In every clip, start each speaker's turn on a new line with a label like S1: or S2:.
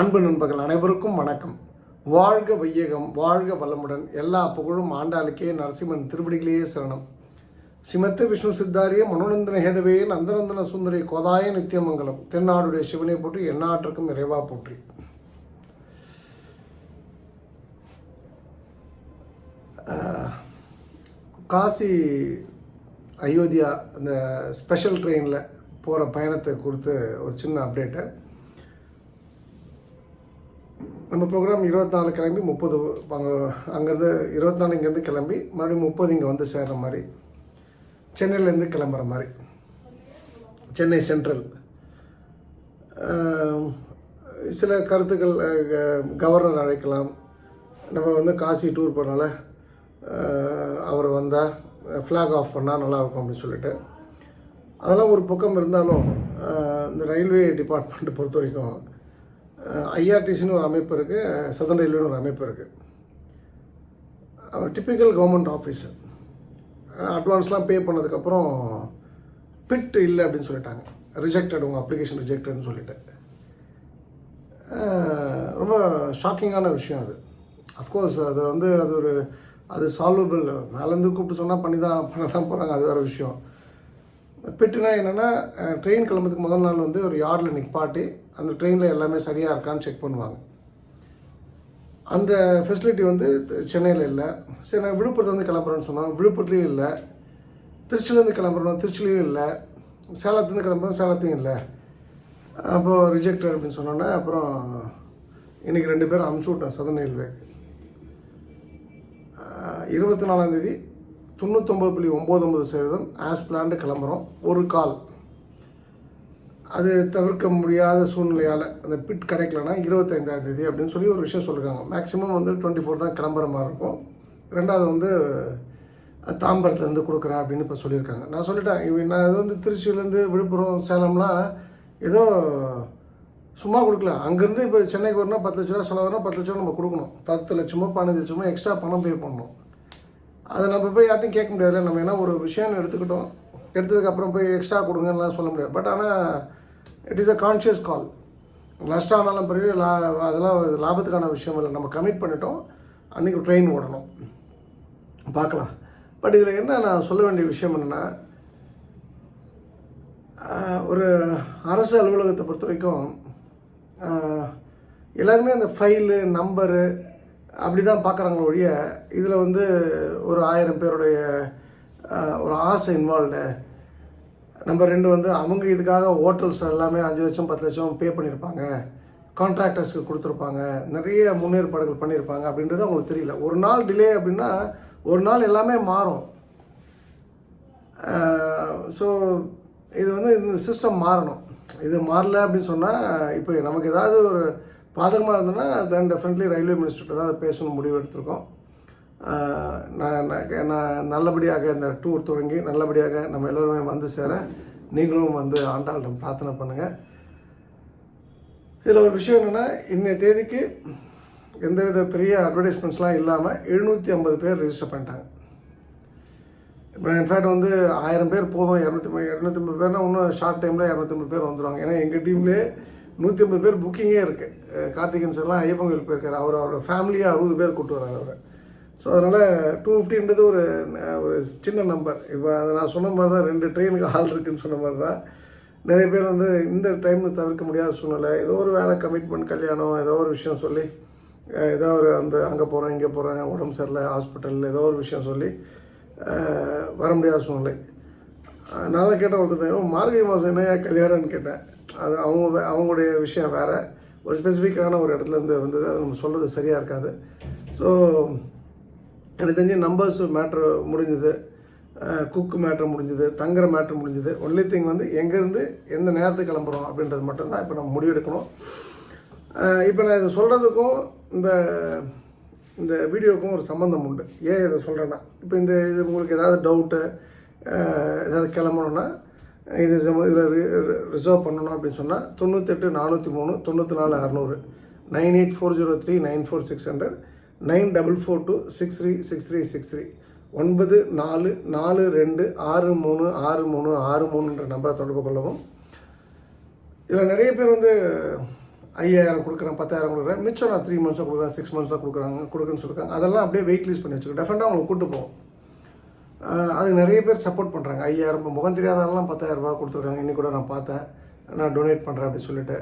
S1: அன்பு நண்பர்கள் அனைவருக்கும் வணக்கம். வாழ்க வையகம் வாழ்க வளமுடன். எல்லா புகழும் ஆண்டாளுக்கே நரசிம்மன் திருவடிகளையே சரணம். ஸ்ரீமத்த விஷ்ணு சித்தாரிய மனோநந்தன ஹேதவே நந்தநந்தன சுந்தரி கோதாய நித்தியமங்கலம். தென்னாடுடைய சிவனை போற்றி எண்ணாற்றுக்கும் இறைவா போற்றி. காசி அயோத்தியா அந்த ஸ்பெஷல் ட்ரெயினில் போகிற பயணத்தை கொடுத்து ஒரு சின்ன அப்டேட்டு நம்ம ப்ரோக்ராம் இருபத்தி நாலு கிளம்பி முப்பது அங்கே அங்கேருந்து இருபத்தி நாலு இங்கேருந்து கிளம்பி மறுபடியும் முப்பது இங்கே வந்து சேர்ற மாதிரி. சென்னையிலேருந்து கிளம்புற மாதிரி. சென்னை சென்ட்ரல் சில கருத்துக்கள் கவர்னர் அழைக்கலாம். நம்ம வந்து காசி டூர் போனால அவர் வந்தால் ஃப்ளாக் ஆஃப் பண்ணால் நல்லாயிருக்கும் அப்படின்னு சொல்லிட்டு. அதெல்லாம் ஒரு பக்கம் இருந்தாலும் இந்த ரயில்வே டிபார்ட்மெண்ட் பொறுத்த வரைக்கும் ஐஆர்டிசின்னு ஒரு அமைப்பு இருக்குது சதன் ரயில்வேன்னு ஒரு அமைப்பு இருக்குது டிப்பிக்கல் கவர்மெண்ட் ஆஃபீஸர் அட்வான்ஸ்லாம் பே பண்ணதுக்கப்புறம் பிட் இல்லை அப்படின்னு சொல்லிட்டாங்க. ரிஜெக்டட் உங்கள் அப்ளிகேஷன் ரிஜெக்டட்னு சொல்லிட்டு. ரொம்ப ஷாக்கிங்கான விஷயம் அது. அஃப்கோர்ஸ் அது வந்து அது ஒரு அது சால்வபிள் மேலேருந்து கூப்பிட்டு சொன்னால் பண்ணி தான் பண்ண தான் போகிறாங்க அது வேறு விஷயம். பிட்டுனா என்னென்னா ட்ரெயின் கிளம்புறதுக்கு முதல் நாள் வந்து ஒரு யார்டில் நிற்பாட்டி அந்த ட்ரெயினில் எல்லாமே சரியாக இருக்கான்னு செக் பண்ணுவாங்க. அந்த ஃபெசிலிட்டி வந்து சென்னையில் இல்லை. சரி நான் விழுப்புரத்துலேருந்து கிளம்புறேன்னு சொன்னாங்க விழுப்புரத்துலேயும் இல்லை. திருச்சிலேருந்து கிளம்புறோம் திருச்சிலையும் இல்லை. சேலத்துலேருந்து கிளம்புறோம் சேலத்தையும் இல்லை. அப்போது ரிஜெக்டர் அப்படின்னு சொன்னோன்னே அப்புறம் இன்றைக்கி ரெண்டு பேரும் அமுச்சு விட்டேன் சதன் ரயில்வே இருபத்தி நாலாந்தேதி தொண்ணூத்தொம்பது புள்ளி ஒம்பது ஒம்பது சதவீதம் ஆஸ் பிளான்டு கிளம்புறோம். ஒரு கால். அது தவிர்க்க முடியாத சூழ்நிலையால் அந்த பிட் கிடைக்கலனா இருபத்தைந்தாம் தேதி அப்படின்னு சொல்லி ஒரு விஷயம் சொல்லியிருக்காங்க மேக்ஸிமம் வந்து டுவெண்ட்டி ஃபோர் தான் கிளம்புற மாதிரி இருக்கும். ரெண்டாவது வந்து தாம்பரத்துலேருந்து கொடுக்குறேன் அப்படின்னு இப்போ சொல்லியிருக்காங்க. நான் சொல்லிட்டேன் இவன் நான் இது வந்து திருச்சியிலேருந்து விழுப்புரம் சேலம்லாம் ஏதோ சும்மா கொடுக்கல. அங்கேருந்து இப்போ சென்னைக்கு வரணும் பத்து லட்ச ரூபா செலவுனா பத்து லட்ச ரூபா நம்ம கொடுக்கணும். பத்து லட்சமோ பதினஞ்சு லட்சமோ எக்ஸ்ட்ரா பணம் பே பண்ணணும். அதை நம்ம போய் யார்ட்டையும் கேட்க முடியாதுல்ல. நம்ம என்ன ஒரு விஷயம்னு எடுத்துக்கிட்டோம். எடுத்ததுக்கப்புறம் போய் எக்ஸ்ட்ரா கொடுங்கலாம் சொல்ல முடியாது. பட் ஆனால் it is a conscious call நஷ்டம் ஆனாலும் பெரிய லா அதெல்லாம் லாபத்துக்கான விஷயம் இல்லை. நம்ம கமிட் பண்ணிட்டோம். அன்றைக்கி ட்ரெயின் ஓடணும். பார்க்கலாம். பட் இதில் என்ன நான் சொல்ல வேண்டிய விஷயம் என்னென்னா ஒரு அரசு அலுவலகத்தை பொறுத்த வரைக்கும் எல்லாருமே அந்த ஃபைலு நம்பரு அப்படி தான் பார்க்குறாங்க ஒழிய இதில் வந்து ஒரு ஆயிரம் பேருடைய ஒரு ஆசை இன்வால்வ்டு நம்பர் ரெண்டு வந்து அவங்க இதுக்காக ஹோட்டல்ஸ் எல்லாமே அஞ்சு லட்சம் பத்து லட்சம் பே பண்ணியிருப்பாங்க கான்ட்ராக்டர்ஸ்க்கு கொடுத்துருப்பாங்க. நிறைய முன்னேற்பாடுகள் பண்ணியிருப்பாங்க அப்படின்றது அவங்களுக்கு தெரியல. ஒரு நாள் டிலே அப்படின்னா ஒரு நாள் எல்லாமே மாறும். ஸோ இது வந்து இந்த சிஸ்டம் மாறணும். இது மாறல அப்படின்னு சொன்னால் இப்போ நமக்கு ஏதாவது ஒரு பாதகமாக இருந்ததுன்னா தென் டெஃபினெட்லி ரயில்வே மினிஸ்டர்கிட்ட தான் அதை பேசணும் முடிவு எடுத்திருக்கோம். நான் நான் நான் நல்லபடியாக இந்த டூர் துவங்கி நல்லபடியாக நம்ம எல்லோருமே வந்து சேர நீங்களும் வந்து ஆண்டாளிடம் பிரார்த்தனை பண்ணுங்கள் இதில் ஒரு விஷயம் என்னென்னா இன்றைய தேதிக்கு எந்தவித பெரிய அட்வர்டைஸ்மெண்ட்ஸ்லாம் இல்லாமல் எழுநூற்றி ஐம்பது பேர் ரெஜிஸ்டர் பண்ணிட்டாங்க. இப்போ இன்ஃபேக்ட் வந்து ஆயிரம் பேர் போதும் இரநூத்தி இரநூத்தி ஐம்பது பேர்னா இன்னும் ஷார்ட் டைமில் இரநூத்தி ஐம்பது பேர் வந்துடுவாங்க ஏன்னா எங்கள் டீம்லேயே நூற்றி ஐம்பது பேர் புக்கிங்கே இருக்குது கார்த்திகன் சார்லாம் ஐயப்பன் கோயில் போயிருக்காரு. அவர் அவரோட ஃபேமிலியாக அறுபது பேர் கூட்டு வராங்க அவரை. ஸோ அதனால் டூ ஃபிஃப்டின்றது ஒரு ஒரு சின்ன நம்பர் இப்போ அதை நான் சொன்ன மாதிரி தான் ரெண்டு ட்ரெயினுக்கு ஆள் இருக்குதுன்னு சொன்ன மாதிரி தான் நிறைய பேர் வந்து இந்த டைம் தவிர்க்க முடியாத சூழ்நிலை. ஏதோ ஒரு வேலை கமிட்மெண்ட் கல்யாணம் ஏதோ ஒரு விஷயம் சொல்லி ஏதோ ஒரு அந்த அங்கே போகிறேன் இங்கே போகிறேன் உடம்பு சரியில்லை ஹாஸ்பிட்டலில் ஏதோ ஒரு விஷயம் சொல்லி வர முடியாத சூழ்நிலை. நான் தான் கேட்டேன் ஒருத்தர் மார்கழி மாதம் என்ன கல்யாணம்னு கேட்டேன். அது அவங்க வே- அவங்களுடைய விஷயம் வேறு. ஒரு ஸ்பெசிஃபிக்கான ஒரு இடத்துல இருந்து வந்தது அது நம்ம சொல்கிறது சரியாக இருக்காது. ஸோ எனக்கு தெரிஞ்சு நம்பர்ஸ் மேட்ரு முடிஞ்சுது. குக்கு மேட்ரு முடிஞ்சுது தங்குற மேட்ரு முடிஞ்சுது. ஒன்லி திங் வந்து எங்கேருந்து எந்த நேரத்துக்கு கிளம்புறோம் அப்படின்றது மட்டும்தான் இப்போ நம்ம முடிவெடுக்கணும். இப்போ நான் இதை சொல்கிறதுக்கும் இந்த இந்த வீடியோவுக்கும் ஒரு சம்மந்தம் உண்டு. ஏன் இதை சொல்கிறேன்னா இப்போ இந்த இது உங்களுக்கு ஏதாவது டவுட்டு ஏதாவது கிளம்பணுன்னா இது இதில் ரிசர்வ் பண்ணணும் அப்படின்னு சொன்னால் தொண்ணூத்தெட்டு நானூற்றி மூணு தொண்ணூற்றி நாலு அறநூறு nine eight four zero three nine four six hundred nine double four two six three six three six three ஒன்பது நாலு நாலு ரெண்டு ஆறு மூணு ஆறு மூணு ஆறு மூணுன்ற நம்பரை தொடர்பு கொள்ளவும். இதில் நிறைய பேர் வந்து ஐயாயிரம் கொடுக்குறேன் பத்தாயிரம் கொடுக்குறேன் மிச்சம் நான் த்ரீ மந்த்ஸாக கொடுக்குறேன் சிக்ஸ் மந்த்ஸாக கொடுக்குறாங்க கொடுக்குன்னு சொல்லியிருக்காங்க அதெல்லாம் அப்படியே வெயிட் லிஸ்ட் பண்ணி வச்சுக்கோங்க டெஃபினட்டாக அவங்களை கூட்டு போவோம். அது நிறைய பேர் சப்போர்ட் பண்ணுறாங்க ஐயாயிரம் இப்போ முகம் தெரியாதவங்களாம் பத்தாயிரம் ரூபா கொடுத்துருக்காங்க. இன்னி கூட நான் பார்த்தேன். நான் டொனேட் பண்ணுறேன் அப்படின்னு சொல்லிட்டு.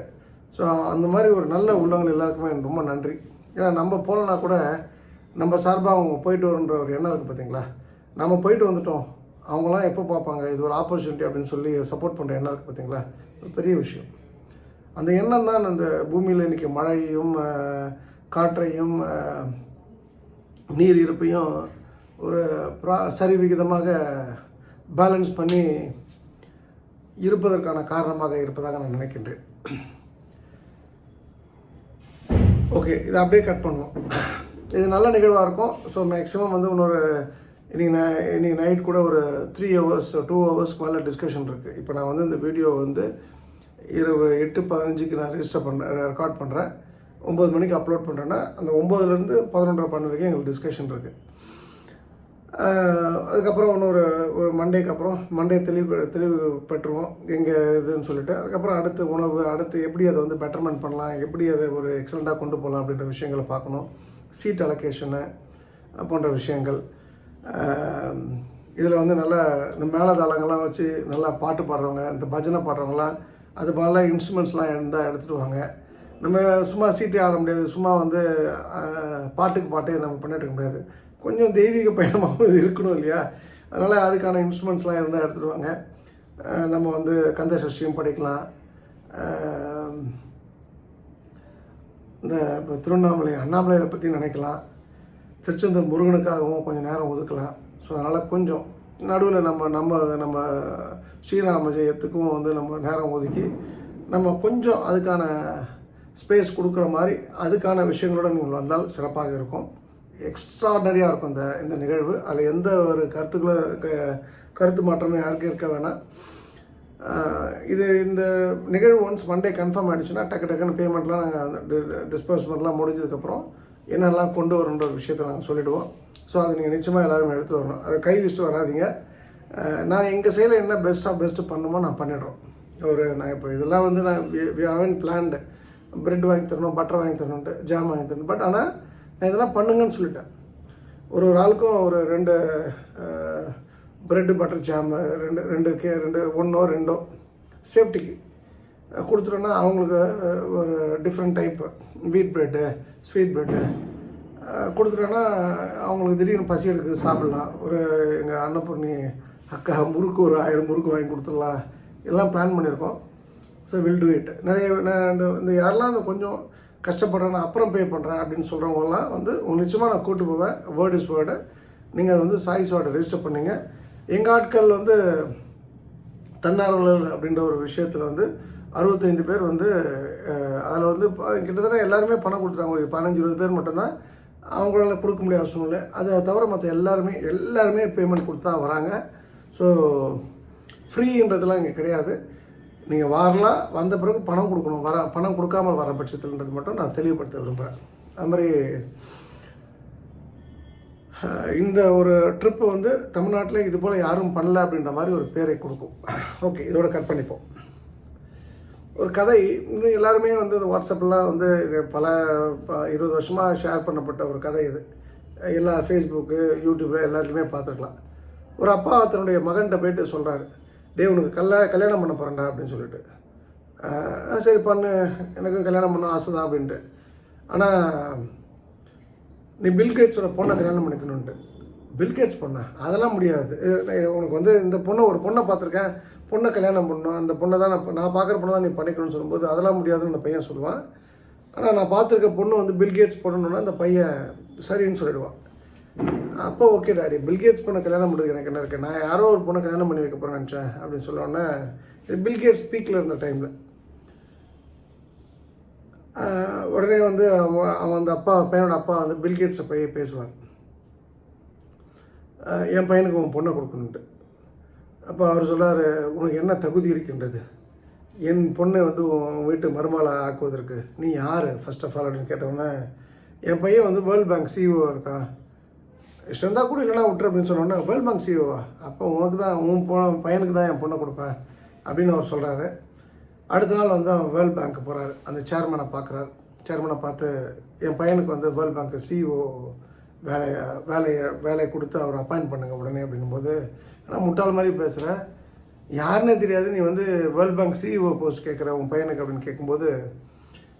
S1: ஸோ அந்த மாதிரி ஒரு நல்ல உள்ளவங்க எல்லாருக்குமே எனக்கு ரொம்ப நன்றி. ஏன்னா நம்ம போகலனா கூட நம்ம சார்பாக அவங்க போயிட்டு வரன்ற ஒரு எண்ணம் இருக்குது பார்த்தீங்களா நம்ம போயிட்டு வந்துட்டோம். அவங்களாம் எப்போ பார்ப்பாங்க? இது ஒரு ஆப்பர்ச்சுனிட்டி அப்படின்னு சொல்லி சப்போர்ட் பண்ணுற எண்ணம் இருக்குது பார்த்தீங்களா ஒரு பெரிய விஷயம். அந்த எண்ணம் தான் அந்த பூமியில் இன்றைக்கி மழையும் காற்றையும் நீர் இருப்பையும் ஒரு ப்ரா சரி விகிதமாக பேலன்ஸ் பண்ணி இருப்பதற்கான காரணமாக இருப்பதாக நான் நினைக்கின்றேன். ஓகே இதை அப்படியே கட் பண்ணுவோம். இது நல்ல நிகழ்வாக இருக்கும். ஸோ மேக்ஸிமம் வந்து இன்னொரு இன்றைக்கி நான் இன்னைக்கு நைட் கூட ஒரு த்ரீ ஹவர்ஸ் டூ ஹவர்ஸ்க்கு மேலே டிஸ்கஷன் இருக்குது இப்போ நான் வந்து இந்த வீடியோ வந்து இரவு எட்டு பதினஞ்சுக்கு நான் ரெஜிஸ்டர் பண்ணுறேன் ரெக்கார்ட் பண்ணுறேன் ஒம்பது மணிக்கு அப்லோட் பண்ணுறேன்னா அந்த ஒம்பதுலேருந்து பதினொன்றரை பண்ண வரைக்கும் எங்களுக்கு டிஸ்கஷன் இருக்குது அதுக்கப்புறம் இன்னொரு ஒரு மண்டேக்கு அப்புறம் மண்டே தெளிவு தெளிவு பெற்றுவோம் எங்கள் இதுன்னு சொல்லிட்டு. அதுக்கப்புறம் அடுத்து உணவு அடுத்து எப்படி அதை வந்து பெட்டர்மெண்ட் பண்ணலாம் எப்படி அதை ஒரு எக்ஸலண்ட்டாக கொண்டு போகலாம் அப்படின்ற விஷயங்களை பார்க்கணும். சீட் அலோகேஷனு போன்ற விஷயங்கள். இதில் வந்து நல்லா இந்த மேலதாளங்கள்லாம் வச்சு நல்லா பாட்டு பாடுறவங்க இந்த பஜனை பாடுறவங்களாம் அது போல இன்ஸ்ட்ருமெண்ட்ஸ்லாம் இருந்தால் எடுத்துகிட்டு வாங்க. நம்ம சும்மா சீட்டே ஆட முடியாது. சும்மா வந்து பாட்டுக்கு பாட்டே நம்ம பண்ணிட்டு இருக்க முடியாது. கொஞ்சம் தெய்வீக பயணமாகவும் இருக்கணும் இல்லையா? அதனால் அதுக்கான இன்ஸ்ட்ருமெண்ட்ஸ்லாம் இருந்தால் எடுத்துகிட்டு வாங்க நம்ம வந்து கந்த சஷ்டியும் படிக்கலாம். இந்த இப்போ திருவண்ணாமலை அண்ணாமலையை பற்றி நினைக்கலாம். திருச்செந்தூர் முருகனுக்காகவும் கொஞ்சம் நேரம் ஒதுக்கலாம். ஸோ அதனால் கொஞ்சம் நடுவில் நம்ம நம்ம நம்ம ஸ்ரீராம ஜெயத்துக்கும் வந்து நம்ம நேரம் ஒதுக்கி நம்ம கொஞ்சம் அதுக்கான ஸ்பேஸ் கொடுக்குற மாதிரி அதுக்கான விஷயங்களோட நீங்கள் வந்தால் சிறப்பாக இருக்கும். எக்ஸ்ட்ராடனரியாக இருக்கும் இந்த இந்த நிகழ்வு. அதில் எந்த ஒரு கருத்துக்களும் க- கருத்து மாற்றமும் யாருக்கும் இருக்க வேணாம். இது இந்த நிகழ்வு ஒன்ஸ் மண்டே கன்ஃபார்ம் ஆகிடுச்சுன்னா டக்கு டக்குன்னு பேமெண்ட்லாம் நாங்கள் டிஸ்பர்ஸ்மெண்ட்லாம் முடிஞ்சதுக்கப்புறம் என்னெல்லாம் கொண்டு வரணுன்ற ஒரு விஷயத்தை நாங்கள் சொல்லிவிடுவோம் ஸோ அதை நீங்கள் நிச்சயமாக எல்லோரும் எடுத்து வரணும். அதை கை வச்சுட்டு வராதீங்க. நான் எங்கள் சைடில் என்ன பெஸ்ட்டாக பெஸ்ட்டு பண்ணுமோ நான் பண்ணிடுறோம். ஒரு நான் இப்போ இதெல்லாம் வந்து நான் ஹவன் பிளான்டு பிரெட் வாங்கி தரணும் பட்டர் வாங்கி தரணுன்ட்டு ஜாம் வாங்கி தரணும். பட் ஆனால் நான் இதெல்லாம் பண்ணுங்கன்னு சொல்லிட்டேன். ஒரு ஒரு ஆளுக்கும் ஒரு ரெண்டு ப்ரெட்டு பட்டர் ஜாம் ரெண்டு ரெண்டு கே ரெண்டு ஒன்றோ ரெண்டோ சேஃப்டிக்கு கொடுத்துட்டோன்னா அவங்களுக்கு ஒரு different type wheat bread sweet bread கொடுத்துட்டோன்னா அவங்களுக்கு திடீர்னு பசி எடுக்குது சாப்பிட்லாம். ஒரு எங்கள் அன்னபூர்ணி அக்கா முறுக்கு ஒரு ஆயிரம் முறுக்கு வாங்கி கொடுத்துடலாம். எல்லாம் பிளான் பண்ணியிருக்கோம். ஸோ வில் டூ இட் நிறைய நான் இந்த இந்த யாரெல்லாம் அந்த கொஞ்சம் கஷ்டப்படுறேன் நான் அப்புறம் பே பண்ணுறேன் அப்படின்னு சொல்கிறவங்களாம் வந்து உங்களுக்கு நிச்சயமாக நான் கூட்டு போவேன். வேர்ட் இஸ் வேர்டு நீங்கள் அதை வந்து சாய்ஸ் வேர்டை ரெஜிஸ்டர் பண்ணீங்க. எங்கள் ஆட்கள் வந்து தன்னார்வலர் அப்படின்ற ஒரு விஷயத்தில் வந்து அறுபத்தைந்து பேர் வந்து அதில் வந்து கிட்டத்தட்ட எல்லாருமே பணம் கொடுத்துறாங்க ஒரு பதினஞ்சு இருபது பேர் மட்டும்தான். அவங்களால கொடுக்க முடியாத சூழ்நிலை அதை தவிர மற்ற எல்லாருமே எல்லாருமே பேமெண்ட் கொடுத்து தான் வராங்க ஸோ ஃப்ரீன்றதுலாம் இங்கே கிடையாது. நீங்கள் வரலாம் வந்த பிறகு பணம் கொடுக்கணும். வர பணம் கொடுக்காமல் வர பட்சத்தில்ன்றது மட்டும் நான் தெளிவுபடுத்த விரும்புகிறேன் அது மாதிரி இந்த ஒரு ட்ரிப்பு வந்து தமிழ்நாட்டில் இது போல் யாரும் பண்ணல அப்படின்ற மாதிரி ஒரு பேரை கொடுக்கும். ஓகே இதோட கட் பண்ணிப்போம். ஒரு கதை இன்னும் எல்லாருமே வந்து இந்த வாட்ஸ்அப்லாம் வந்து இது பல ப- இருபது வருஷமாக ஷேர் பண்ணப்பட்ட ஒரு கதை இது. எல்லா ஃபேஸ்புக்கு யூடியூப்பில் எல்லாத்துலேயுமே பார்த்துருக்கலாம். ஒரு அப்பா தன்னுடைய மகன்கிட்ட போயிட்டு சொல்கிறாரு டே உனக்கு கல்ல கல்யாணம் பண்ண போகிறேன்டா அப்படின்னு சொல்லிட்டு. சரி பண்ணு. எனக்கும் கல்யாணம் பண்ண ஆசை தான் அப்படின்ட்டு. ஆனால் நீ பில்கேட்ஸோட பொண்ணை கல்யாணம் பண்ணிக்கணுன்ட்டு பில்கேட்ஸ் பொண்ணா? அதெல்லாம் முடியாது. உனக்கு வந்து இந்த பொண்ணை ஒரு பொண்ணை பார்த்துருக்கேன். பொண்ணை கல்யாணம் பண்ணணும். அந்த பொண்ணை தான் நான் நான் பார்க்குற பொண்ணை தான் நீ பண்ணிக்கணும்னு சொல்லும்போது அதெல்லாம் முடியாதுன்னு அந்த பையன் சொல்லுவான். ஆனால் நான் பார்த்துருக்க பொண்ணு வந்து பில்கேட்ஸ் பண்ணணுன்னா அந்த பையன் சரின்னு சொல்லிடுவான். அப்போ ஓகே டாடி. பில்கேட்ஸ் பொண்ணை கல்யாணம் பண்ணுறதுக்கு எனக்கு என்ன இருக்குது நான் யாரோ ஒரு பொண்ணை கல்யாணம் பண்ணி வைக்க போகிறேன் நினச்சேன் அப்படின்னு சொல்ல பில்கேட்ஸ் ஸ்பீக்கில் இருந்த டைமில் உடனே வந்து அவன் அவன் அந்த அப்பா பையனோட அப்பா வந்து பில்கேட்ஸை போய் பேசுவார். என் பையனுக்கு உன் பொண்ணை கொடுக்கணுன்ட்டு அப்போ அவர் சொல்கிறார் உனக்கு என்ன தகுதி இருக்கின்றது? என் பொண்ணை வந்து உன் வீட்டு மருமகளை ஆக்குவதற்கு. நீ யார் ஃபர்ஸ்ட் ஆஃப் ஆல் அப்படின்னு கேட்டவுடனே என் பையன் வந்து வேர்ல்ட் பேங்க் சிஇஓ இருக்கான். இஷ்டம் இருந்தால் கூட இல்லைனா விட்டுரு அப்படின்னு சொன்னோன்னே வேல் பேங்க் சிஓ அப்போ உனக்கு தான் உன் பொ பையனுக்கு தான் என் பொண்ணை கொடுப்பேன் அப்படின்னு அவர் சொல்கிறாரு அடுத்த நாள் வந்து அவன் வேர்ல்ட் பேங்க் போகிறாரு அந்த சேர்மனை பார்க்குறாரு சேர்மனை பார்த்து என் பையனுக்கு வந்து வேர்ல்ட் பேங்க் சிஇஓ வேலையை வேலையை வேலையை கொடுத்து அவர் அப்பாயின்ட் பண்ணுங்க உடனே அப்படிங்கும்போது ஆனால் முட்டாள் மாதிரி பேசுகிறேன் யாருன்னே தெரியாது. நீ வந்து வேர்ல்ட் பேங்க் சிஇஓ போஸ்ட் கேட்குற உன் பையனுக்கு அப்படின்னு கேட்கும்போது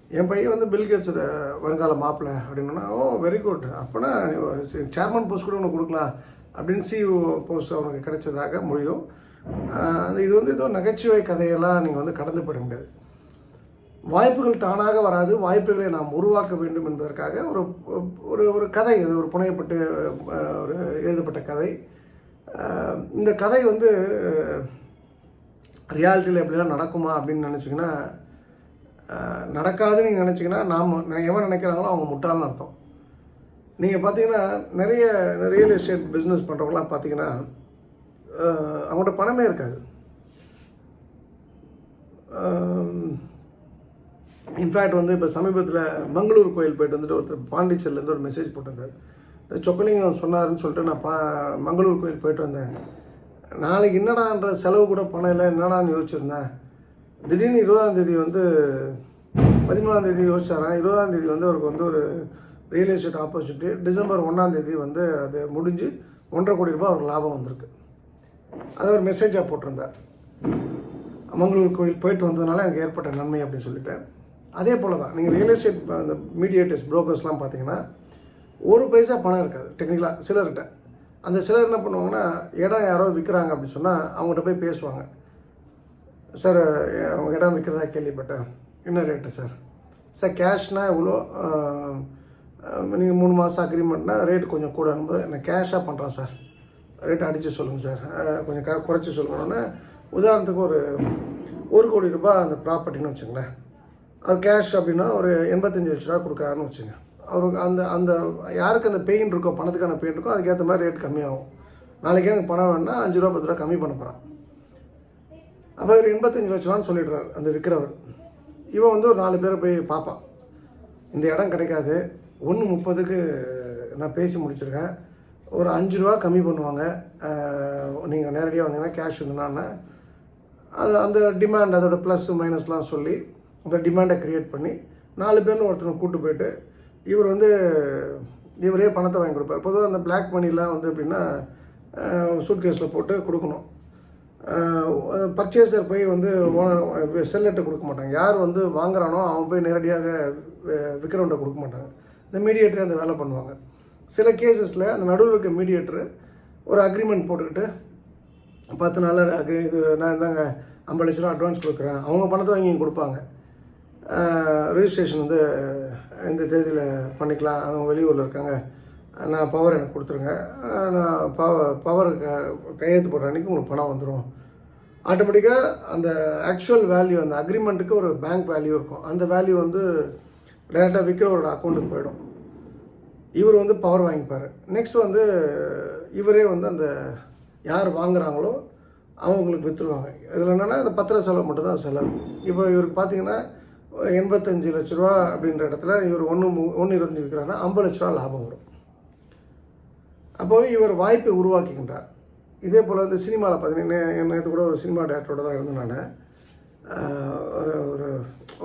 S1: என் பையன் வந்து பில் கேட்ஸோட வருங்கால மாப்பிள்ளை அப்படின்னா ஓ வெரி குட் அப்போனா சேர்மன் போஸ்ட் கூட உனக்கு கொடுக்கலாம். அப்படின்னு சிஇஓ போஸ்ட் அவனுக்கு கிடைச்சதாக முடியும். அது இது வந்து ஏதோ நகைச்சுவை கதையெல்லாம் நீங்கள் வந்து கடந்து போயிட முடியாது. வாய்ப்புகள் தானாக வராது. வாய்ப்புகளை நாம் உருவாக்க வேண்டும் என்பதற்காக ஒரு ஒரு ஒரு கதை இது ஒரு புனையப்பட்டு ஒரு எழுதப்பட்ட கதை. இந்த கதை வந்து ரியாலிட்டியில் எப்படிலாம் நடக்குமா அப்படின்னு நினச்சிங்கன்னா நடக்காதுன்னு நீங்கள் நினச்சிங்கன்னா நாம் எவன் நினைக்கிறாங்களோ அவங்க முட்டாள்னு அர்த்தம். நீங்கள் பார்த்தீங்கன்னா நிறைய ரியல் எஸ்டேட் பிஸ்னஸ் பண்ணுறவங்களாம் பார்த்தீங்கன்னா அவங்கள்ட்ட பணமே இருக்காது. இன்ஃபேக்ட் வந்து இப்போ சமீபத்தில் மங்களூர் கோயில் போயிட்டு வந்துட்டு ஒருத்தர் பாண்டிச்சேரிலேருந்து ஒரு மெசேஜ் போட்டிருந்தார். சொக்கலிங்கம் சொன்னாருன்னு சொல்லிட்டு நான் பா மங்களூர் கோயில் போயிட்டு வந்தேன். நாளைக்கு என்னடான்ற செலவு கூட பணம் இல்லை என்னடான்னு யோசிச்சிருந்தேன். திடீர்னு இருபதாம் தேதி வந்து பதிமூணாம் தேதி யோசிச்சாராம் இருபதாம் தேதி வந்து அவருக்கு வந்து ஒரு ரியல் எஸ்டேட் ஆப்பர்ச்சுனிட்டி டிசம்பர் ஒன்றாம் தேதி வந்து அது முடிஞ்சு ஒன்றரை கோடி ரூபாய் அவருக்கு லாபம் வந்திருக்கு. அதை ஒரு மெசேஜாக போட்டிருந்தார். மங்களூர் கோயில் போயிட்டு வந்ததுனால எனக்கு ஏற்பட்ட நன்மை அப்படின்னு சொல்லிட்டேன். அதே போல் தான் நீங்கள் ரியல் எஸ்டேட் அந்த மீடியேட்டர்ஸ் ப்ரோக்கர்ஸ்லாம் பார்த்தீங்கன்னா ஒரு பைசா பணம் இருக்காது டெக்னிக்கலாக சிலர்கிட்ட. அந்த சிலர் என்ன பண்ணுவாங்கன்னா இடம் யாரோ விற்கிறாங்க அப்படின்னு சொன்னால் அவங்ககிட்ட போய் பேசுவாங்க. சார் அவங்க இடம் விற்கிறதா கேள்விப்பட்டேன். என்ன ரேட்டு சார்? சார் கேஷ்னால் எவ்வளோ? நீங்கள் மூணு மாதம் அக்ரிமெண்ட்னா ரேட் கொஞ்சம் கூட. அனுப்புது நான் கேஷாக பண்ணுறேன் சார். ரேட் அடித்து சொல்லுங்கள் சார். கொஞ்சம் க குறைச்சி சொல்லணும்னா உதாரணத்துக்கு ஒரு ஒரு கோடி ரூபாய் அந்த ப்ராப்பர்ட்டின்னு வச்சுங்களேன். அது கேஷ் அப்படின்னா ஒரு எண்பத்தஞ்சு லட்ச ரூபா கொடுக்குறாருன்னு வச்சுங்க. அவருக்கு அந்த அந்த யாருக்கு அந்த பெயின் இருக்கோ பணத்துக்கான பெயின் இருக்கோ அதுக்கேற்ற மாதிரி ரேட் கம்மியாகும். நாளைக்கே எனக்கு பணம் வேணுன்னா அஞ்சு ரூபா பத்து ரூபா கம்மி பண்ண போகிறான் அப்போ ஒரு எண்பத்தஞ்சு லட்ச ரூபான்னு சொல்லிடுறாரு அந்த விற்கிறவர் இவன் வந்து ஒரு நாலு பேரை போய் பார்ப்பான். இந்த இடம் கிடைக்காது. ஒன்று முப்பதுக்கு நான் பேசி முடிச்சிருக்கேன். ஒரு அஞ்சு ரூபா கம்மி பண்ணுவாங்க. நீங்கள் நேரடியாக வந்தீங்கன்னா கேஷ் இருந்தனான்னா அது அந்த டிமாண்ட் அதோட ப்ளஸ் மைனஸ்லாம் சொல்லி அந்த டிமாண்டை க்ரியேட் பண்ணி நாலு பேர்னு ஒருத்தனை கூட்டு போயிட்டு இவர் வந்து இவரே பணத்தை வாங்கி கொடுப்பார். பொதுவாக அந்த பிளாக் மணிலாம் வந்து எப்படின்னா சூட்கேஸில் போட்டு கொடுக்கணும். பர்ச்சேசர் போய் வந்து ஓனர் கொடுக்க மாட்டாங்க. யார் வந்து வாங்குறானோ அவன் போய் நேரடியாக விற்கிறவன்ட்ட கொடுக்க மாட்டாங்க. இந்த மீடியேட்டர் அந்த வேலை பண்ணுவாங்க. சில கேசஸில் அந்த நடுவில் இருக்க மீடியேட்டர் ஒரு அக்ரிமெண்ட் போட்டுக்கிட்டு பத்து நாளில் அக்ரி இது நான் இந்தாங்க ஐம்பது லட்ச ரூபா அட்வான்ஸ் கொடுக்குறேன். அவங்க பணத்தை வாங்கி கொடுப்பாங்க. ரிஜிஸ்ட்ரேஷன் வந்து இந்த தேதியில் பண்ணிக்கலாம். அவங்க வெளியூரில் இருக்காங்க. நான் பவர் எனக்கு கொடுத்துருங்க. நான் பவ பவர் க கையெழுத்து போடுற அன்றைக்கி உங்களுக்கு பணம் வந்துடும் ஆட்டோமேட்டிக்காக அந்த ஆக்சுவல் வேல்யூ அந்த அக்ரிமெண்ட்டுக்கு ஒரு பேங்க் வேல்யூ இருக்கும். அந்த வேல்யூ வந்து டேரெக்டாக விற்கிறவரோட அக்கௌண்ட்டுக்கு போயிடும். இவர் வந்து பவர் வாங்கிப்பார். நெக்ஸ்ட் வந்து இவரே வந்து அந்த யார் வாங்குறாங்களோ அவங்களுக்கு விற்றுருவாங்க இதில் என்னென்னா இந்த பத்திர செலவு மட்டும்தான் செலவு. இப்போ இவருக்கு பார்த்தீங்கன்னா எண்பத்தஞ்சு லட்ச ரூபா அப்படின்ற இடத்துல இவர் ஒன்று ஒன்று இருபத்தஞ்சு விற்கிறாருன்னா ஐம்பது லட்ச ரூபா லாபம் வரும். அப்போ இவர் வாய்ப்பை உருவாக்குகின்றார். இதே போல் இந்த சினிமாவில் பார்த்தீங்கன்னா நேற்று கூட ஒரு சினிமா டேரக்டரோட தான் இருந்தேன் நான். ஒரு ஒரு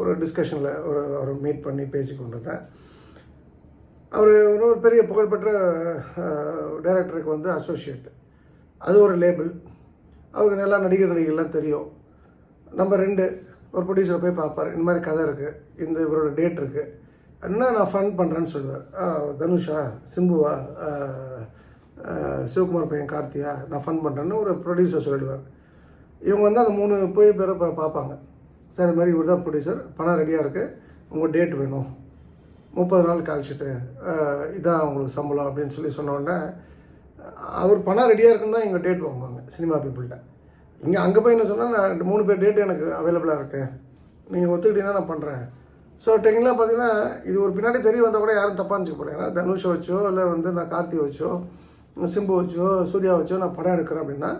S1: ஒரு டிஸ்கஷனில் ஒரு ஒரு மீட் பண்ணி பேசி கொண்டிருந்தேன். அவர் இன்னொரு பெரிய புகழ்பெற்ற டைரக்டருக்கு வந்து அசோசியேட் அது ஒரு லேபிள் அவருக்கு நல்லா நடிகர் நடிகர்லாம் தெரியும். நம்பர் ரெண்டு ஒரு ப்ரொடியூசரை போய் பார்ப்பார். இந்த மாதிரி கதை இருக்குது இந்த இவரோட டேட் இருக்குது என்ன நான் ஃபன் பண்ணுறேன்னு சொல்லுவார் தனுஷா சிம்புவா சிவகுமார் பையன் கார்த்தியா நான் ஃபன் பண்ணுறேன்னு ஒரு ப்ரொடியூசர் சொல்லிடுவார். இவங்க வந்து அந்த மூணு போய் பேரை பா பார்ப்பாங்க. சார் இது மாதிரி இவர் தான் ப்ரொடியூசர் பணம் ரெடியாக இருக்குது உங்கள் டேட் வேணும். முப்பது நாள் கழிச்சிட்டு இதான் உங்களுக்கு சம்பளம் அப்படின்னு சொல்லி சொன்னோடனே அவர் பணம் ரெடியாக இருக்குன்னு தான் எங்கள் டேட் வாங்குவாங்க சினிமா பீப்புள்கிட்ட இங்கே அங்கே போய் என்ன சொன்னால் நான் ரெண்டு மூணு பேர் டேட் எனக்கு அவைலபிளாக இருக்குது நீங்கள் ஒத்துக்கிட்டீங்கன்னா நான் பண்ணுறேன் ஸோ டெக்னிக்கலாக பார்த்தீங்கன்னா இது ஒரு பின்னாடி தெரிய வந்தால் கூட யாரும் தப்பாக நினச்சிக்க போகிறேன் ஏன்னா தனுஷை வச்சோ இல்லை வந்து நான் கார்த்தி வச்சோ சிம்பு வச்சோ சூர்யா வச்சோ நான் படம் எடுக்கிறேன் அப்படின்னா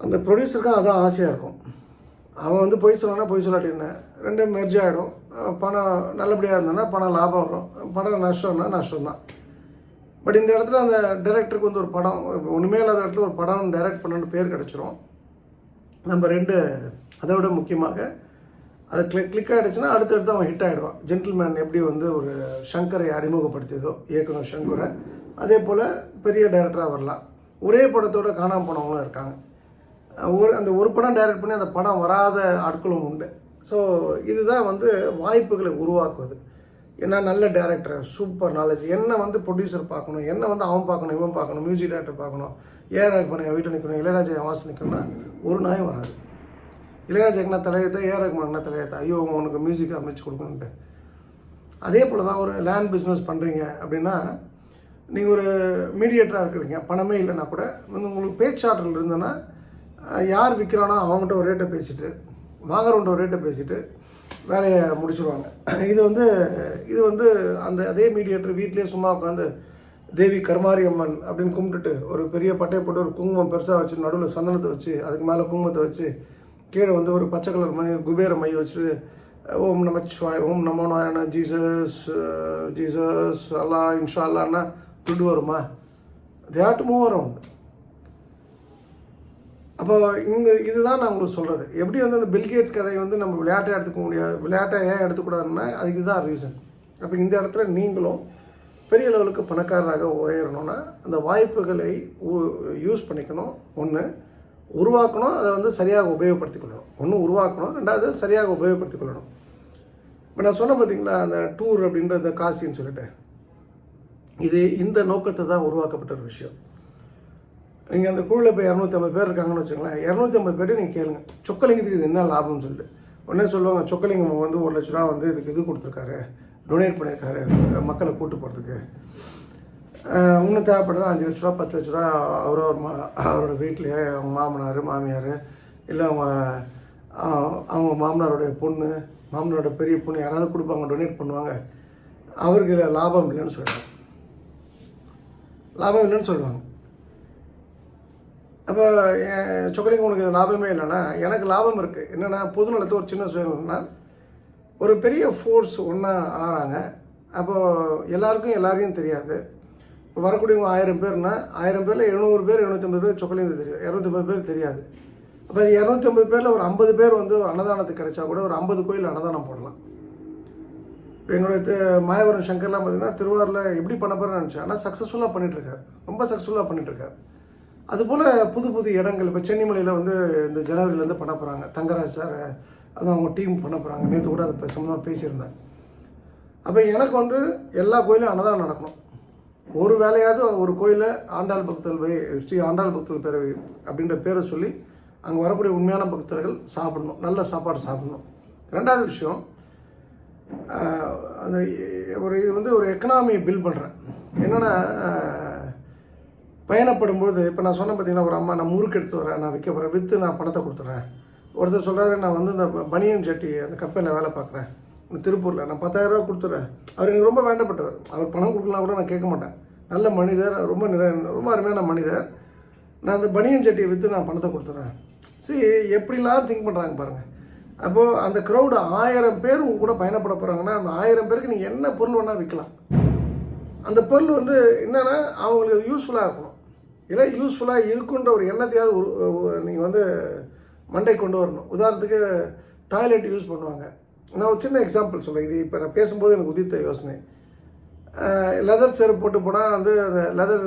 S1: அந்த ப்ரொடியூசருக்கும் அதான் ஆசையாக இருக்கும். அவன் வந்து பொய் சொன்னான்னா பொய் சொல்லாட்டின்னு ரெண்டும் மெர்ஜ் ஆகிடும் பணம் நல்லபடியாக இருந்தோன்னா பணம் லாபம் வரும். பணம் நஷ்டம்னா நஷ்டம் தான் பட் இந்த இடத்துல அந்த டைரக்டருக்கு வந்து ஒரு படம் ஒன்றுமே இல்லாத இடத்துல ஒரு படம் டைரக்ட் பண்ணணும்னு பேர் கிடச்சிரும். நம்ம ரெண்டு அதை விட முக்கியமாக அது கிளிக் கிளிக் ஆகிடுச்சுன்னா அடுத்தடுத்து அவன் ஹிட் ஆகிடுவான் ஜென்டில்மேன் எப்படி வந்து ஒரு சங்கரை அறிமுகப்படுத்தியதோ இயக்குனர் சங்கரை அதே போல் பெரிய டைரக்டராக வரலாம். ஒரே படத்தோட காணாமல் போனவங்களும் இருக்காங்க. ஒரு அந்த ஒரு படம் டைரக்ட் பண்ணி அந்த படம் வராத ஆட்களும் உண்டு. ஸோ இதுதான் வந்து வாய்ப்புகளை உருவாக்குவது. ஏன்னா நல்ல டேரக்டர் சூப்பர் நாலேஜ் என்ன வந்து ப்ரொடியூசர் பார்க்கணும் என்ன வந்து அவன் பார்க்கணும் இவன் பார்க்கணும் மியூசிக் டேரக்டர் பார்க்கணும் ஏஆர் பண்ண வீட்டில் நிற்கணும் இளையராஜா வாசல் நிற்கணும்னா ஒரு நாயும் வராது. இளையராஜாக்கு நான் தலையத்தா ஏஆர் ரஹ்மான் என்ன தலையத்தா ஐயோ உனக்கு மியூசிக் அமைச்சு கொடுக்கணுன்ட்டு அதே போல் தான் ஒரு லேண்ட் பிஸ்னஸ் பண்ணுறீங்க அப்படின்னா நீங்கள் ஒரு மீடியேட்டராக இருக்கிறீங்க. பணமே இல்லைன்னா கூட உங்களுக்கு பேச்சாற்றல் இருந்ததுன்னா யார் விற்கிறானோ அவங்ககிட்ட ஒரு ரேட்டை பேசிட்டு வாங்குறவன்ட்ட ஒரு ரேட்டை பேசிட்டு வேலையை முடிச்சுருவாங்க. இது வந்து இது வந்து அந்த அதே மீடியேட்டர் வீட்டிலே சும்மா உட்காந்து தேவி கர்மாரி அம்மன் அப்படின்னு கும்பிட்டுட்டு ஒரு பெரிய பட்டையை போட்டு ஒரு குங்குமம் பெருசாக வச்சு நடுவில் சந்தனத்தை வச்சு அதுக்கு மேலே குங்குமத்தை வச்சு கீழே வந்து ஒரு பச்சை கலர் மை குபேர மை வச்சுட்டு ஓம் நமச்சிவாய் ஓம் நமோ நாராயண ஜீசஸ் ஜீசஸ் அல்லா இன்ஷா அல்லான்னா துண்டு வருமா? தேட் மூவ் அரவுண்ட் அப்போ இங்கே இதுதான் நான் உங்களுக்கு சொல்கிறது எப்படி வந்து அந்த பில்கேட்ஸ் கதையை வந்து நம்ம விளையாட்டை எடுத்துக்க முடியாது விளையாட்டை ஏன் எடுத்துக்கூடாதுன்னா அதுக்கு தான் ரீசன் அப்போ இந்த இடத்துல நீங்களும் பெரிய லெவலுக்கு பணக்காரராக உயரணும்னா அந்த வாய்ப்புகளை யூஸ் பண்ணிக்கணும். ஒன்று உருவாக்கணும் அதை வந்து சரியாக உபயோகப்படுத்தி கொள்ளணும் ஒன்று உருவாக்கணும் ரெண்டாவது சரியாக உபயோகப்படுத்தி கொள்ளணும் இப்போ நான் சொன்ன பார்த்தீங்களா அந்த டூர் அப்படின்ற இந்த காசின்னு சொல்லிட்டு. இது இந்த நோக்கத்தை தான் உருவாக்கப்பட்ட ஒரு விஷயம். நீங்கள் அந்த குழுவில் இப்போ இரநூத்தி ஐம்பது பேர் இருக்காங்கன்னு வச்சுக்கோங்களேன் இரநூத்தி ஐம்பது பேர்ட்டு நீங்கள் கேளுங்க. சொக்கலிங்கத்துக்கு இது என்ன லாபம்னு சொல்லிட்டு. உடனே சொல்லுவாங்க சொக்கலிங்கம் வந்து ஒரு லட்ச ரூபா வந்து இதுக்கு இது கொடுத்துருக்காரு டொனேட் பண்ணியிருக்காரு மக்களை கூட்டு போகிறதுக்கு உங்களுக்கு தேவைப்படுதா அஞ்சு லட்ச ரூபா பத்து லட்ச ரூபா. அவரோ ஒரு மா அவரோட வீட்டிலேயே அவங்க மாமனார் மாமியார் இல்லை அவங்க அவங்க மாமனாருடைய பொண்ணு மாமனாரோட பெரிய பொண்ணு யாராவது கொடுப்பாங்க டொனேட் பண்ணுவாங்க. அவருக்கு இதில் லாபம் இல்லைன்னு சொல்கிறாங்க லாபம் இல்லைன்னு சொல்லுவாங்க அப்போ சொக்கலிங்க உனக்கு லாபமே இல்லைன்னா எனக்கு லாபம் இருக்குது என்னென்னா பொதுநலத்தை ஒரு சின்ன சுயம்னா ஒரு பெரிய ஃபோர்ஸ் ஒன்றா ஆகிறாங்க அப்போது எல்லாருக்கும் எல்லாரையும் தெரியாது. வரக்கூடியவங்க ஆயிரம் பேர்னா ஆயிரம் பேரில் எழுநூறு பேர் எழுநூற்றம்பது பேர் சொக்கலிங்க தெரியும். இரநூத்தம்பது பேர் தெரியாது. அப்போ இரநூத்தம்பது பேரில் ஒரு ஐம்பது பேர் வந்து அன்னதானத்துக்கு கிடைச்சா கூட ஒரு ஐம்பது கோயில் அன்னதானம் போடலாம். இப்போ என்னுடைய மாயவரம் சங்கர்லாம் பார்த்தீங்கன்னா திருவாரூரில் எப்படி பண்ண போகிறேன்னு நினச்சேன் ஆனால் சக்ஸஸ்ஃபுல்லாக பண்ணிகிட்ருக்காரு ரொம்ப சக்ஸஸ்ஃபுல்லாக பண்ணிகிட்ருக்காரு அதுபோல் புது புது இடங்கள் இப்போ சென்னிமலையில் வந்து இந்த ஜனவரியிலேருந்து பண்ண போகிறாங்க தங்கராஜ் சார் அது அவங்க டீம் பண்ண போகிறாங்க நேற்று கூட அதை சம்மந்தமாக பேசியிருந்தேன். அப்போ எனக்கு வந்து எல்லா கோயிலும் அன்னதானம் நடக்கணும். ஒரு வேலையாவது ஒரு கோயிலில் ஆண்டாள் பக்தர்கள் வை ஸ்ரீ ஆண்டாள் பக்தர்கள் பேரவை அப்படின்ற பேரை சொல்லி அங்கே வரக்கூடிய உண்மையான பக்தர்கள் சாப்பிடணும். நல்ல சாப்பாடு சாப்பிடணும். ரெண்டாவது விஷயம் அந்த ஒரு இது வந்து ஒரு எக்கனாமியை பில்ட் பண்ணுறேன் என்னென்னா பயணப்படும்போது இப்போ நான் சொன்னேன் பார்த்தீங்கன்னா ஒரு அம்மா நான் முறுக்கு எடுத்து வரேன் நான் விற்க போகிறேன் விற்று நான் பணத்தை கொடுத்துட்றேன் ஒருத்தர் சொல்கிறாரு நான் வந்து இந்த பனியன் சட்டி அந்த கம்பெனியில் வேலை பார்க்குறேன். திருப்பூரில் நான் பத்தாயிரரூவா கொடுத்துட்றேன் அவர் எனக்கு ரொம்ப வேண்டப்பட்டவர். அவர் பணம் கொடுக்கலாம் கூட நான் கேட்க மாட்டேன். நல்ல மனிதர் ரொம்ப நிற ரொம்ப அருமையான மனிதர். நான் அந்த பனியன் சட்டியை விற்று நான் பணத்தை கொடுத்துட்றேன் சரி எப்படிலாம் திங்க் பண்ணுறாங்க பாருங்கள் அப்போது அந்த க்ரௌடு ஆயிரம் பேர் உங்கள் கூட பயணப்பட போகிறாங்கன்னா அந்த ஆயிரம் பேருக்கு நீங்கள் என்ன பொருள் வேணால் விற்கலாம். அந்த பொருள் வந்து என்னென்னா அவங்களுக்கு யூஸ்ஃபுல்லாக இருக்கணும் இல்லை யூஸ்ஃபுல்லாக இருக்குன்ற ஒரு எண்ணத்தையாவது நீங்கள் வந்து மண்டை கொண்டு வரணும். உதாரணத்துக்கு டாய்லெட் யூஸ் பண்ணுவாங்க. நான் ஒரு சின்ன எக்ஸாம்பிள் சொல்கிறேன் இது இப்போ நான் பேசும்போது எனக்கு உதித்த யோசனை. லெதர் செருப்பு போட்டு போனால் வந்து அந்த லெதர்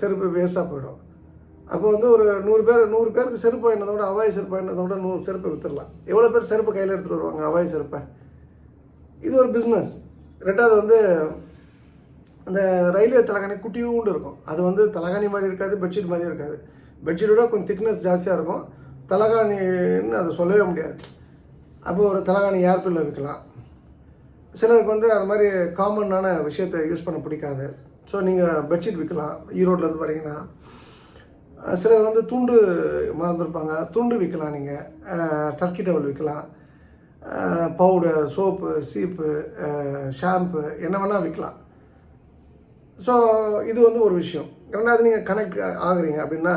S1: செருப்பு வேஸ்ட்டாக போயிடும். அப்போ வந்து ஒரு நூறு பேர் நூறு பேருக்கு செருப்பு வாங்கினதோட விட அவாய் செருப்பு வாங்கினதோட விட நூறு செருப்பை விற்றுடலாம் எவ்வளோ பேர் செருப்பு கையில் எடுத்துகிட்டு வருவாங்க அவாய் செருப்பை? இது ஒரு பிஸ்னஸ் ரெண்டாவது வந்து அந்த ரயில்வே தலகாணி குட்டியூண்டு இருக்கும். அது வந்து தலகாணி மாதிரி இருக்காது பெட்ஷீட் மாதிரி இருக்காது. பெட்ஷீட்டோட கொஞ்சம் திக்னஸ் ஜாஸ்தியாக இருக்கும். தலகாணின்னு அதை சொல்லவே முடியாது. அப்போ ஒரு தலைகாணி ஏர்பில்ல விற்கலாம் சிலருக்கு வந்து அது மாதிரி காமனான விஷயத்தை யூஸ் பண்ண பிடிக்காது. ஸோ நீங்கள் பெட்ஷீட் விற்கலாம் ஈரோட்டில் வரீங்கன்னா பார்த்தீங்கன்னா சிலர் வந்து துண்டு மறந்துருப்பாங்க. துண்டு விற்கலாம் நீங்கள் டர்க்கி டவல் விற்கலாம் பவுடர் சோப்பு சீப்பு ஷாம்பு என்ன வேணால் விற்கலாம் ஸோ இது வந்து ஒரு விஷயம். ரெண்டாவது நீங்கள் கனெக்ட் ஆகுறீங்க அப்படின்னா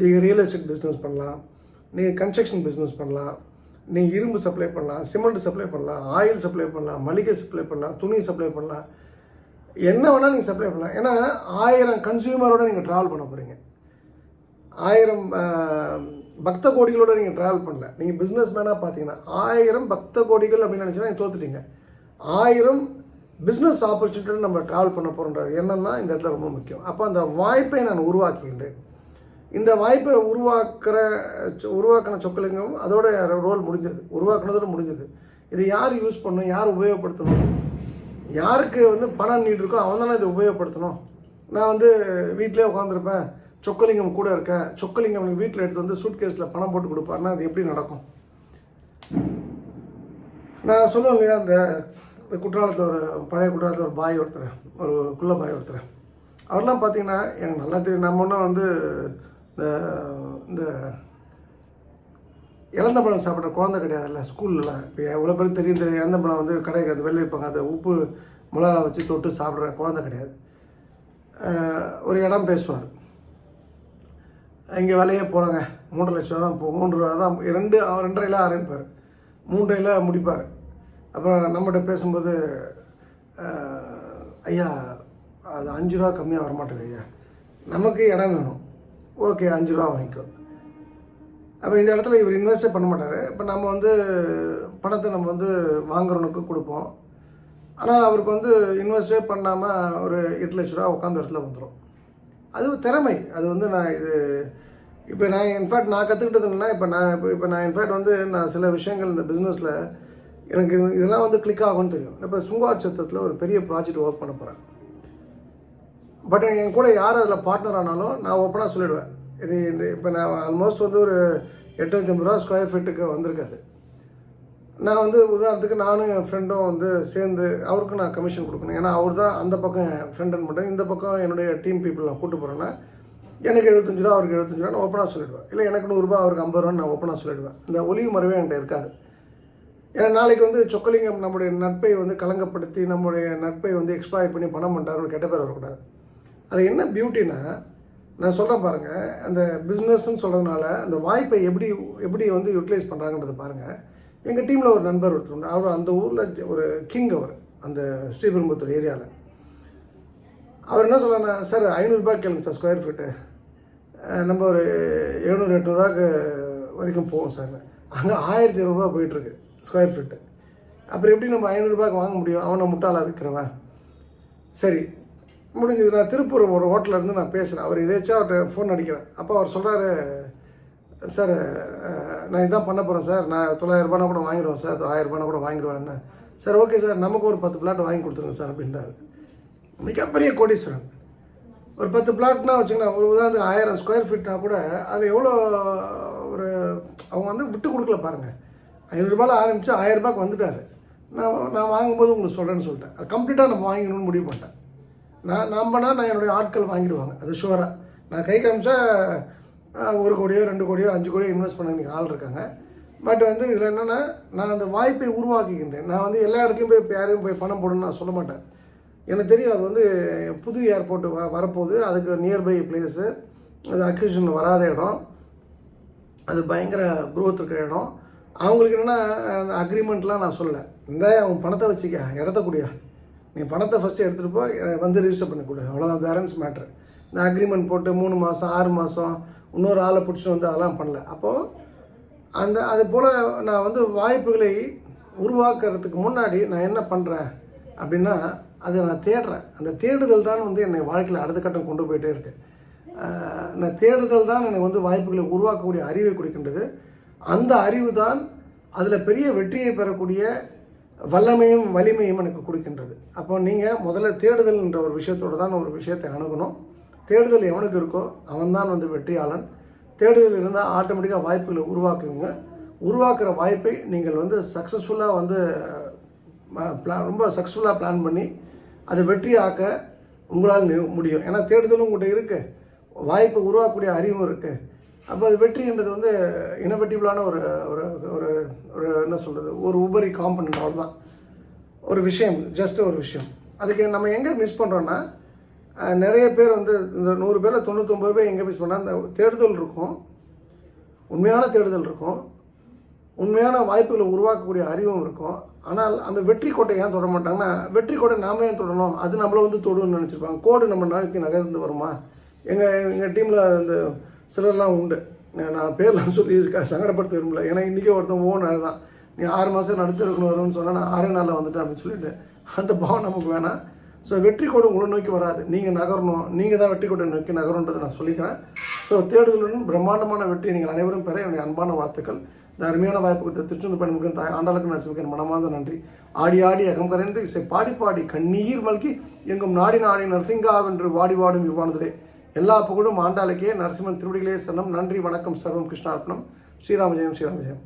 S1: நீங்கள் ரியல் எஸ்டேட் பிஸ்னஸ் பண்ணலாம். நீங்கள் கன்ஸ்ட்ரக்ஷன் பிஸ்னஸ் பண்ணலாம். நீங்கள் இரும்பு சப்ளை பண்ணலாம் சிமெண்ட் சப்ளை பண்ணலாம் ஆயில் சப்ளை பண்ணலாம் மளிகை சப்ளை பண்ணலாம் துணி சப்ளை பண்ணலாம். என்ன வேணால் நீங்கள் சப்ளை பண்ணலாம். ஏன்னா ஆயிரம் கன்சியூமரோட நீங்கள் ட்ராவல் பண்ண போகிறீங்க ஆயிரம் பக்த கோடிகளோட நீங்கள் ட்ராவல் பண்ணல. நீங்கள் பிஸ்னஸ் மேனாக பார்த்தீங்கன்னா ஆயிரம் பக்த கோடிகள் அப்படின்னு நினச்சினா நீங்கள் தோத்துட்டீங்க. ஆயிரம் பிஸ்னஸ் ஆப்பர்ச்சுனிட்டி நம்ம ட்ராவல் பண்ண போகிறோன்ற எண்ணம் தான் இந்த இடத்துல ரொம்ப முக்கியம். அப்போ அந்த வாய்ப்பை நான் உருவாக்குகின்றேன். இந்த வாய்ப்பை உருவாக்குற உருவாக்கின சொக்கலிங்கம் அதோட ரோல் முடிஞ்சது. உருவாக்குனதோட முடிஞ்சது. இதை யார் யூஸ் பண்ணணும்? யார் உபயோகப்படுத்தணும்? யாருக்கு வந்து பணம் நீட் இருக்கோ அவன் தானே இதை உபயோகப்படுத்தணும். நான் வந்து வீட்டிலே உட்காந்துருப்பேன் சொக்கலிங்கம் கூட இருக்கேன். சொக்கலிங்கம் எனக்கு வீட்டில் எடுத்து வந்து சூட் கேஸில் பணம் போட்டு கொடுப்பாருன்னா அது எப்படி நடக்கும்? நான் சொல்லுவேன் இல்லையா அந்த குற்றாலத்தில் ஒரு பழைய குற்றாலத்தில் ஒரு பாய் ஒருத்தர் ஒரு குள்ள பாய் ஒருத்தர். அவர்லாம் பார்த்தீங்கன்னா எனக்கு நல்லா தெரியும். நம்ம ஒன்றும் வந்து இந்த இந்த இழந்த பழம் சாப்பிட்ற குழந்தை கிடையாதுல்ல ஸ்கூலில். இப்போ எவ்வளோ பேர் தெரியும் தெரியும் இழந்த பழம் வந்து கடைக்கு அது வெளில வைப்பாங்க அதை உப்பு மிளகா வச்சு தொட்டு சாப்பிட்ற குழந்தை கிடையாது. ஒரு இடம் பேசுவார். இங்கே வேலையே போகிறாங்க மூன்று லட்சம் ரூபா தான் போ மூன்று ரூபா தான் ரெண்டு அவர் ரெண்டரையில் ஆரம்பிப்பார். மூன்றையில் முடிப்பார். அப்புறம் நம்மகிட்ட பேசும்போது ஐயா அது அஞ்சு ரூபா கம்மியாக வரமாட்டேங்குது ஐயா. நமக்கு இடம் வேணும். ஓகே அஞ்சு ரூபா வாங்கிக்கோ. அப்போ இந்த இடத்துல இவர் இன்வெஸ்டே பண்ண மாட்டார். இப்போ நம்ம வந்து பணத்தை நம்ம வந்து வாங்குறவனுக்கு கொடுப்போம். ஆனால் அவருக்கு வந்து இன்வெஸ்டே பண்ணாமல் ஒரு எட்டு லட்ச ரூபா உட்காந்த இடத்துல வந்துடும் அது திறமை. அது வந்து நான் இது இப்போ நான் இன்ஃபேக்ட் நான் கற்றுக்கிட்டது என்னன்னா இப்போ நான் இப்போ இப்போ நான் இன்ஃபேக்ட் வந்து நான் சில விஷயங்கள் இந்த பிஸ்னஸில் எனக்கு இது- இதெல்லாம் வந்து கிளிக் ஆகும்னு தெரியும். இப்போ சுங்கார் சத்தத்தில் ஒரு பெரிய ப்ராஜெக்ட் ஒர்க் பண்ண போகிறேன் பட் என் கூட யார் அதில் பார்ட்னர் ஆனாலும் நான் ஓப்பனாக சொல்லிடுவேன். இது இப்போ நான் ஆல்மோஸ்ட் வந்து ஒரு எட்நூற்றி ஐம்பது ரூபா ஸ்கொயர் ஃபீட்டுக்கு வந்திருக்காது நான் வந்து உதாரணத்துக்கு நானும் என் ஃப்ரெண்டும் வந்து சேர்ந்து அவருக்கு நான் கமிஷன் கொடுக்கணும். ஏன்னா அவர் தான் அந்த பக்கம் என் ஃப்ரெண்டுன்னு மட்டும் இந்த பக்கம் என்னுடைய டீம் பீப்புள் நான் கூட்டு போகிறேன்னா எனக்கு எழுபத்தஞ்சு ரூபா அவருக்கு எழுபத்தஞ்சு ரூபா நான் ஓப்பனாக சொல்லிடுவேன். இல்லை எனக்கு நூறுரூபா அவருக்கு ஐம்பது ரூபான்னு நான் ஓப்பனாக சொல்லிடுவேன். இந்த ஒளிவு மறைவே என்கிட்ட இருக்காது. ஏன்னா நாளைக்கு வந்து சொக்கலிங்கம் நம்முடைய நட்பை வந்து கலங்கப்படுத்தி நம்முடைய நட்பை வந்து எக்ஸ்ப்ளாய் பண்ணி பணம் பண்ணுறாருன்னு கெட்ட பேர் வரக்கூடாது. அது என்ன பியூட்டினா நான் சொல்கிறேன் பாருங்கள் அந்த பிஸ்னஸ்ன்னு சொல்கிறதுனால அந்த வாய்ப்பை எப்படி எப்படி வந்து யூட்டிலைஸ் பண்ணுறாங்கன்றதை பாருங்கள் எங்கள் டீமில் ஒரு நண்பர் ஒருத்தர் உண்டு. அவர் அந்த ஊரில் ஒரு கிங் அவர் அந்த ஸ்ரீபெரும்புத்தூர் ஏரியாவில் அவர் என்ன சொல்கிறாருன்னா சார் ஐநூறுரூபா கேளுங்க சார் ஸ்கொயர் ஃபீட்டு நம்ம ஒரு எழுநூறு எட்நூறுவாக்கு வரைக்கும் போவோம் சார் அங்கே ஆயிரத்தி இருநூறுவா போயிட்டுருக்கு ஸ்கொயர் ஃபீட்டு அப்புறம் எப்படி நம்ம ஐநூறுரூபாய்க்கு வாங்க முடியும்? அவனை முட்டாளாக விற்கிறவன் சரி முடிஞ்சது. நான் திருப்பூர் ஒரு ஹோட்டலில் இருந்து நான் பேசுகிறேன் அவர் எதாச்சும் அவர்கிட்ட ஃபோன் அடிக்கிறேன். அப்போ அவர் சொல்கிறாரு சார் நான் இதான் பண்ண போகிறேன் சார். நான் தொள்ளாயிரம் கூட வாங்கிடுவேன் சார். ஆயிரரூபானா கூட வாங்கிடுவேன் சார் ஓகே சார். நமக்கு ஒரு பத்து பிளாட் வாங்கி கொடுத்துருங்க சார் அப்படின்றாரு. மிகப்பெரிய கோடீஸ்வரன். ஒரு பத்து பிளாட்னா வச்சுக்கலாம் ஒரு உதாரணத்துக்கு ஆயிரம் ஸ்கொயர் ஃபீட்னா கூட அது எவ்வளோ ஒரு அவங்க வந்து விட்டு கொடுக்கல பாருங்கள் ஐநூறுரூபாவில் ஆரம்பித்து ஆயிரரூபாய்க்கு வந்துட்டார் வந்துட்டாரு. நான் நான் வாங்கும்போது உங்களுக்கு சொல்கிறேன்னு சொல்லிட்டேன். அது கம்ப்ளீட்டாக நம்ம வாங்கிக்கணும்னு முடிவு பண்ணிட்டேன். நான் நம்பினா நான் என்னுடைய ஆட்கள் வாங்கிடுவாங்க. அது ஷுவராக நான் கை காமிச்சா ஒரு கோடியோ ரெண்டு கோடியோ அஞ்சு கோடியோ இன்வெஸ்ட் பண்ண ஆள் இருக்காங்க. பட் வந்து இதில் என்னென்னா நான் அந்த வாய்ப்பை உருவாக்கிக்கின்றேன் நான் வந்து எல்லா இடத்துலையும் போய் இப்போ யாரையும் போய் பணம் போடணும்னு நான் சொல்ல மாட்டேன். எனக்கு தெரியும் அது வந்து புது ஏர்போர்ட் வ வரப்போகுது. அதுக்கு நியர்பை பிளேஸு அது அக்யூஷன் வராத இடம். அது பயங்கர குரோத் இருக்கிற இடம். அவங்களுக்கு என்னென்னா அந்த அக்ரிமெண்ட்லாம் நான் சொல்லலை. இந்த அவன் பணத்தை வச்சுக்க இடத்த கூடியா? நீ பணத்தை ஃபஸ்ட்டு எடுத்துகிட்டு போய் எனக்கு வந்து ரிஜிஸ்டர் பண்ணி கொடு. அவ்வளோதான் பேரண்ட்ஸ் மேட்ரு இந்த அக்ரிமெண்ட் போட்டு மூணு மாதம் ஆறு மாதம் இன்னொரு ஆளை பிடிச்சிட்டு வந்து அதெல்லாம் பண்ணல. அப்போது அந்த அது போல் நான் வந்து வாய்ப்புகளை உருவாக்குறதுக்கு முன்னாடி நான் என்ன பண்ணுறேன் அப்படின்னா அதை நான் தேடுறேன். அந்த தேடுதல் தான் வந்து என்னை வாழ்க்கையில் அடுத்த கட்டம் கொண்டு போயிட்டே இருக்கு. நான் தேடுதல் தான் எனக்கு வந்து வாய்ப்புகளை உருவாக்கக்கூடிய அறிவை கொடுக்கின்றது. அந்த அறிவு தான் அதில் பெரிய வெற்றியை பெறக்கூடிய வல்லமையும் வலிமையும் எனக்கு கொடுக்கின்றது. அப்போ நீங்கள் முதல்ல தேடுதல் என்ற ஒரு விஷயத்தோடு தான் ஒரு விஷயத்தை அணுகணும். தேடுதல் எவனுக்கு இருக்கோ அவன்தான் வந்து வெற்றியாளன். தேடுதல் இருந்தால் ஆட்டோமேட்டிக்காக வாய்ப்புகளை உருவாக்குவீங்க. உருவாக்குற வாய்ப்பை நீங்கள் வந்து சக்ஸஸ்ஃபுல்லாக வந்து பிளான் ரொம்ப சக்ஸஸ்ஃபுல்லாக பிளான் பண்ணி அதை வெற்றியாக்க உங்களால் முடியும். ஏன்னா தேடுதலும் உங்கள்கிட்ட இருக்குது வாய்ப்பை உருவாக்கக்கூடிய அறிவும் இருக்குது அப்போ அது வெற்றின்றது வந்து இனோவேட்டிவ்லான ஒரு ஒரு ஒரு ஒரு என்ன சொல்கிறது ஒரு உபரி காம்பனண்ட் அவ்வளோதான் ஒரு விஷயம் ஜஸ்ட் ஒரு விஷயம். அதுக்கு நம்ம எங்கே மிஸ் பண்ணுறோன்னா நிறைய பேர் வந்து இந்த நூறு பேரில் தொண்ணூத்தொம்பது பேர் எங்கே மிஸ் பண்ணால் அந்த தேடுதல் இருக்கும். உண்மையான தேடுதல் இருக்கும். உண்மையான வாய்ப்புகளை உருவாக்கக்கூடிய அறிவும் இருக்கும். ஆனால் அந்த வெற்றி கோட்டை ஏன் தொட மாட்டாங்கன்னா வெற்றி கோட்டை நாம ஏன் தொடணும்? அது நம்மளை வந்து தொடுன்னு நினச்சிருப்பாங்க. கோடு நம்ம நாளைக்கு நகர்ந்து வருமா? எங்கள் எங்கள் டீமில் இந்த சிலர்லாம் உண்டு. நான் பேர்லாம் சொல்லி சங்கடப்படுத்த விரும்பல ஏன்னா இன்றைக்கே ஒருத்தன் ஓன் தான். நீ ஆறு மாதம் நடுத்தருக்குன்னு வரும்னு சொன்னால் நான் ஆறே நாளில் வந்துட்டேன் அப்படின்னு சொல்லிட்டு அந்த பாவம் நமக்கு வேணாம். ஸோ வெற்றி கோடு உங்களை நோக்கி வராது. நீங்கள் நகரணும். நீங்கள் தான் வெற்றி கோட்டை நோக்கி நகரன்றதை நான் சொல்லிக்கிறேன். ஸோ தேடுதலுடன் பிரம்மாண்டமான வெற்றி நீங்கள் அனைவரும் பெற என்னுடைய அன்பான வாழ்த்துக்கள். இந்த அருமையான வாய்ப்பு கொடுத்த திருச்செந்தூர் பயணிக்கு தாய் ஆண்டாளுக்கு நடிச்சிருக்கேன் மனமார்ந்த நன்றி. ஆடி ஆடி அகம் கரைந்து இசை பாடி பாடி கண்ணீர் மல்கி எங்கும் நாடி நாடி நரசிங்காவென்று வாடி வாடும் இவ்வானதிலே எல்லா புகழும் ஆண்டாளுக்கே நரசிம்மன் திருவடிகளே சரணம் நன்றி வணக்கம் சர்வம் கிருஷ்ணார்ப்பணம். ஸ்ரீராமஜெயம் ஸ்ரீராமஜெயம்.